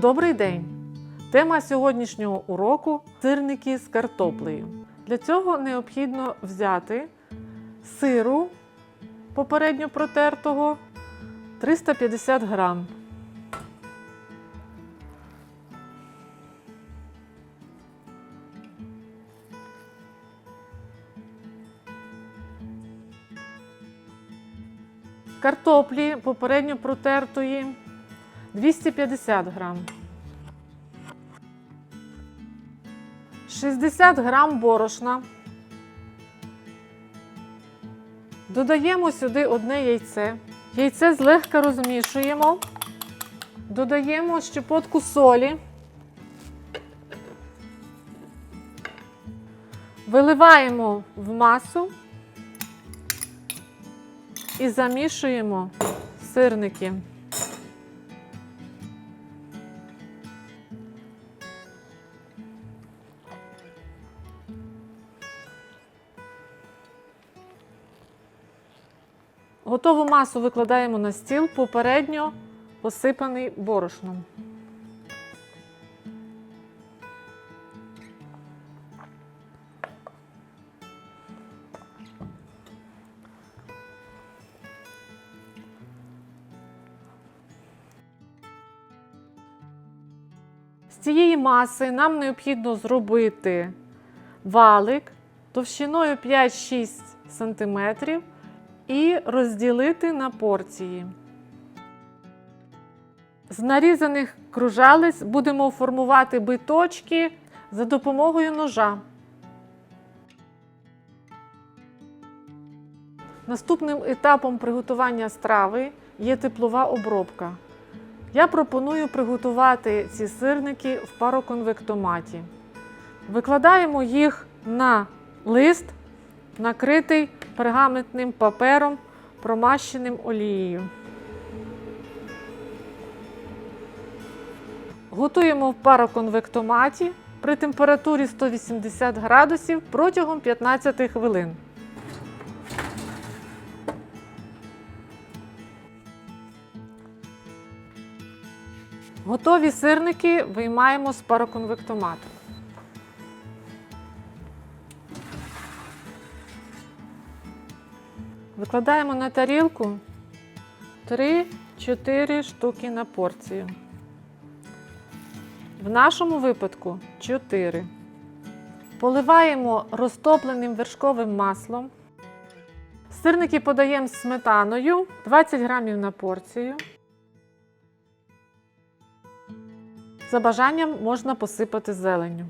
Добрий день! Тема сьогоднішнього уроку сирники з картоплею. Для цього необхідно взяти сиру попередньо протертого 350 грам. Картоплі попередньо протертої 250 грам. 60 грам борошна. Додаємо сюди одне яйце. Яйце злегка розмішуємо. Додаємо щепотку солі. Виливаємо в масу і замішуємо сирники. Готову масу викладаємо на стіл, попередньо посипаний борошном. З цієї маси нам необхідно зробити валик товщиною 5-6 см і розділити на порції. З нарізаних кружалиць будемо формувати биточки за допомогою ножа. Наступним етапом приготування страви є теплова обробка. Я пропоную приготувати ці сирники в пароконвектоматі. Викладаємо їх на лист, накритий пергаментним папером, промащеним олією. Готуємо в пароконвектоматі при температурі 180 градусів протягом 15 хвилин. Готові сирники виймаємо з пароконвектомату. Викладаємо на тарілку 3-4 штуки на порцію. В нашому випадку 4. Поливаємо розтопленим вершковим маслом. Сирники подаємо з сметаною 20 грамів на порцію. За бажанням можна посипати зеленню.